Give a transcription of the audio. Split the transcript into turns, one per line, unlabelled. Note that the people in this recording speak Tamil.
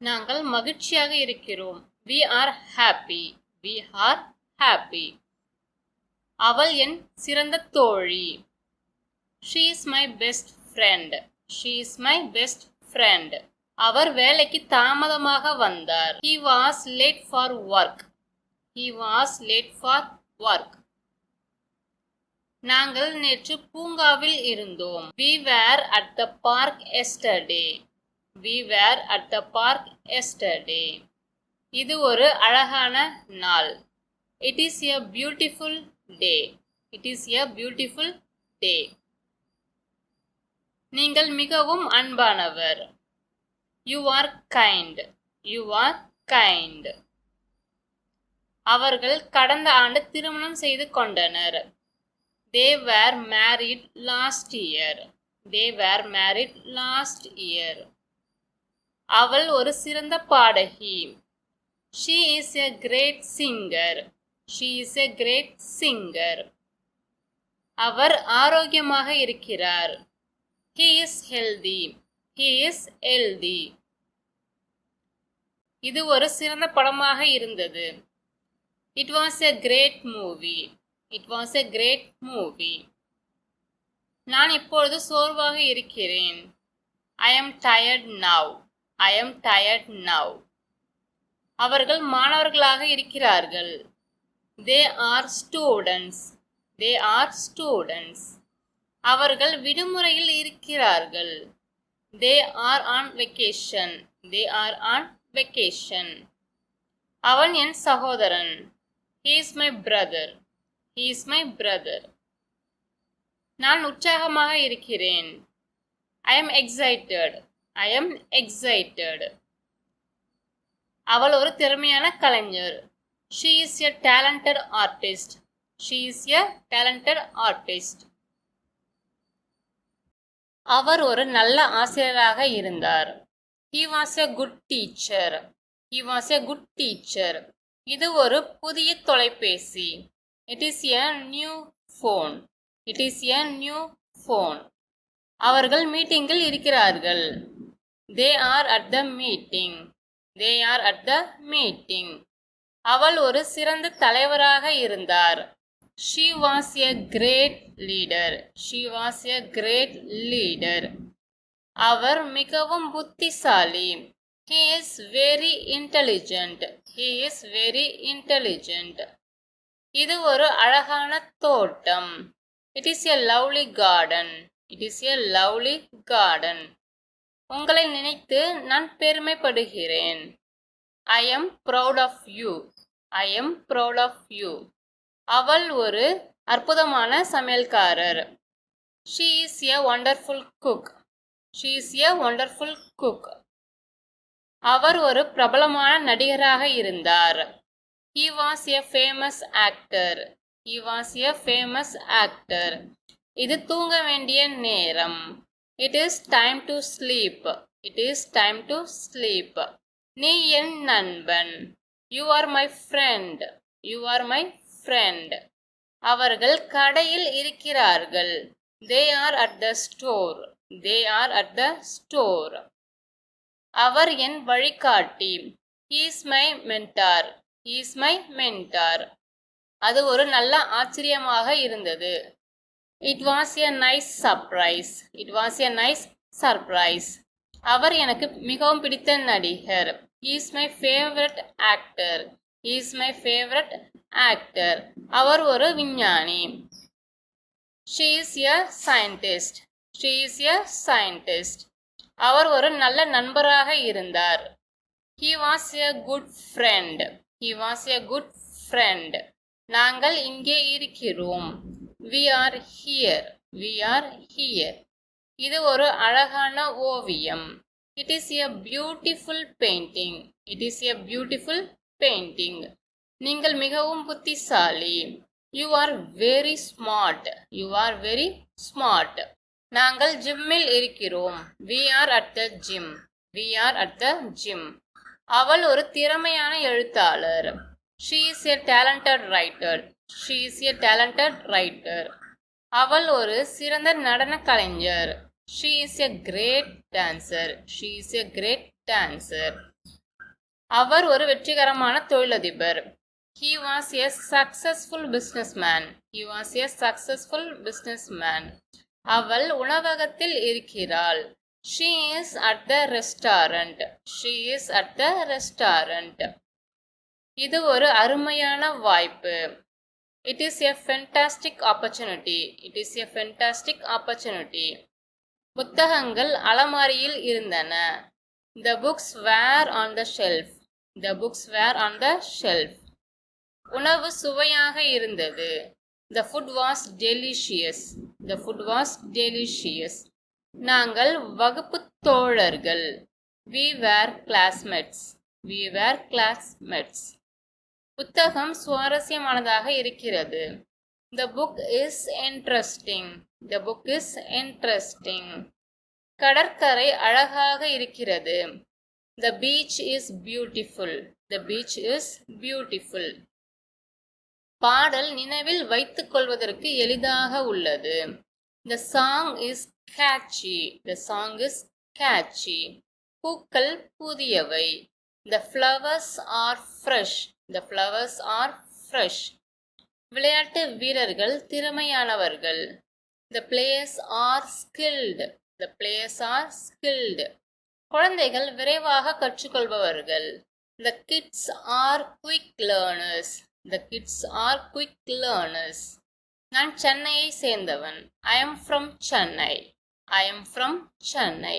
நாங்கள் மகிழ்ச்சியாக இருக்கிறோம். We are happy we are happy அவள் என் சிறந்த தோழி. She is my best friend she is my best friend அவர் வேலைக்கு தாமதமாக வந்தார். He was late for work he was late for work நாங்கள் நேற்று பூங்காவில் இருந்தோம். We were at the park yesterday we were at the park yesterday இது ஒரு அழகான நாள். It is a beautiful day it is a beautiful day நீங்கள் மிகவும் அன்பானவர். You are kind you are kind அவர்கள் கடந்த ஆண்டு திருமணம் செய்து கொண்டனர். They were married last year they were married last year அவள் ஒரு சிறந்த பாடகி. She is a great singer she is a great singer அவர் ஆரோக்கியமாக இருக்கிறார். He is healthy he is healthy இது ஒரு சிறந்த படமாக இருந்தது. It was a great movie it was a great movie நான் இப்பொழுது சோர்வாக இருக்கிறேன். I'm tired now I'm tired now அவர்கள் மாணவர்களாக இருக்கிறார்கள். They are students they are students அவர்கள் விடுமுறையில் இருக்கிறார்கள். They are on vacation they are on vacation அவன் என் சகோதரன். He's my brother he's my brother நான் உற்சாகமாக இருக்கிறேன். I am excited I am excited அவள் ஒரு திறமையான கலைஞர். She is a talented artist she is a talented artist அவர் ஒரு நல்ல ஆசிரியராக இருந்தார். He was a good teacher he was a good teacher இது ஒரு புதிய தொலைபேசி. It is a new phone it is a new phone அவர்கள் மீட்டிங்கில் இருக்கிறார்கள். They are at the meeting they are at the meeting அவள் ஒரு சிறந்த தலைவராக இருந்தார். She was a great leader she was a great leader அவர் மிகவும் புத்திசாலி. He is very intelligent he is very intelligent இது ஒரு அழகான தோட்டம். It is a lovely garden it is a lovely garden உங்களை நினைத்து நான் பெருமைப்படுகிறேன். I'm proud of you I'm proud of you அவள் ஒரு அற்புதமான சமையல்காரர். She is a wonderful cook she is a wonderful cook அவர் ஒரு பிரபலமான நடிகராக இருந்தார். He was a famous actor he was a famous actor இது தூங்க வேண்டிய நேரம். It is time to sleep it is time to sleep நீ என் நண்பன். You are my friend you are my friend அவர்கள் கடையில் இருக்கிறார்கள். They are at the store they are at the store அவர் என் வழிகாட்டி. He's my mentor he's my mentor அது ஒரு நல்ல ஆச்சரியமாக இருந்தது. It was a nice surprise it was a nice surprise அவர் எனக்கு மிகவும் பிடித்த நடிகர். Is my favourite actor is my favourite actor அவர் ஒரு விஞ்ஞானி. She is a scientist she is a scientist அவர் ஒரு நல்ல நண்பராக இருந்தார். He was a good friend he was a good friend நாங்கள் இங்கே இருக்கிறோம். We are here we are here இது ஒரு அழகான ஓவியம். It is a beautiful painting it is a beautiful painting நீங்கள் மிகவும் புத்திசாலி. You are very smart you are very smart நாங்கள் ஜிம்மில் இருக்கிறோம். We are at the gym we are at the gym அவள் ஒரு திறமையான எழுத்தாளர். She is a talented writer she is a talented writer அவள் ஒரு சிறந்த நடன கலைஞர். She is a great dancer she is a great dancer அவர் ஒரு வெற்றிகரமான தொழிலதிபர். He was a successful businessman he was a successful businessman அவள் உணவகத்தில் இருக்கிறாள். She is at the restaurant she is at the restaurant இது ஒரு அருமையான வாய்ப்பு. It is a fantastic opportunity it is a fantastic opportunity புத்தகங்கள் அலமாரியில் இருந்தன. The books were on the shelf the books were on the shelf உணவு சுவையாக இருந்தது. The food was delicious the food was delicious நாங்கள் வகுப்பு தோழர்கள். We were classmates we were classmates புத்தகம் சுவாரஸ்யமானதாக இருக்கிறது. The book is interesting the book is interesting கடற்கரை அழகாக இருக்கிறது. The beach is beautiful the beach is beautiful பாடல் நினைவில் வைத்துக் கொள்வதற்கு எளிதாக உள்ளது. The song is catchy the song is catchy பூக்கள் புதியவை. The flowers are fresh the flowers are fresh விளையாட்டு வீரர்கள் திறமையானவர்கள். The players are skilled the players are skilled குழந்தைகள் விரைவாக கற்றுக்கொள்பவர்கள். The kids are quick learners the kids are quick learners நான் சென்னையை சேர்ந்தவன். I'm from Chennai I'm from Chennai